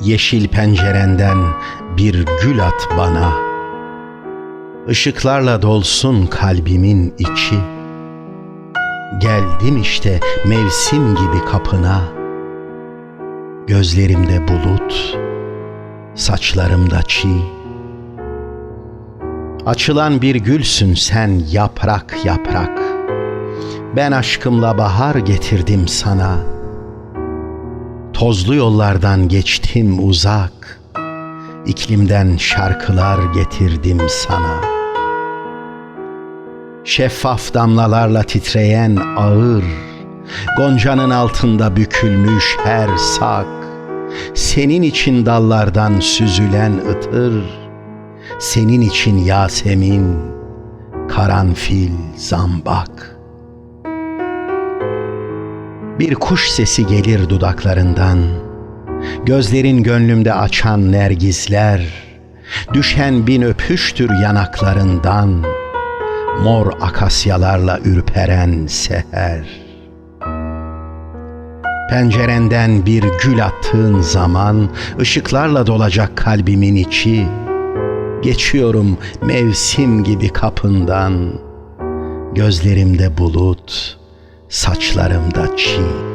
Yeşil pencerenden bir gül at bana. Işıklarla dolsun kalbimin içi. Geldim işte mevsim gibi kapına. Gözlerimde bulut, saçlarımda çiğ. Açılan bir gülsün sen yaprak yaprak. Ben aşkımla bahar getirdim sana. Tozlu yollardan geçtim uzak. İklimden şarkılar getirdim sana. Şeffaf damlalarla titreyen ağır, Goncanın altında bükülmüş her sak, Senin için dallardan süzülen ıtır, Senin için Yasemin, karanfil, zambak. Bir kuş sesi gelir dudaklarından, Gözlerin gönlümde açan nergizler, Düşen bin öpüştür yanaklarından, Mor akasyalarla ürperen seher. Pencerenden bir gül attığın zaman ışıklarla dolacak kalbimin içi. Geçiyorum mevsim gibi kapından. Gözlerimde bulut, saçlarımda çiğ.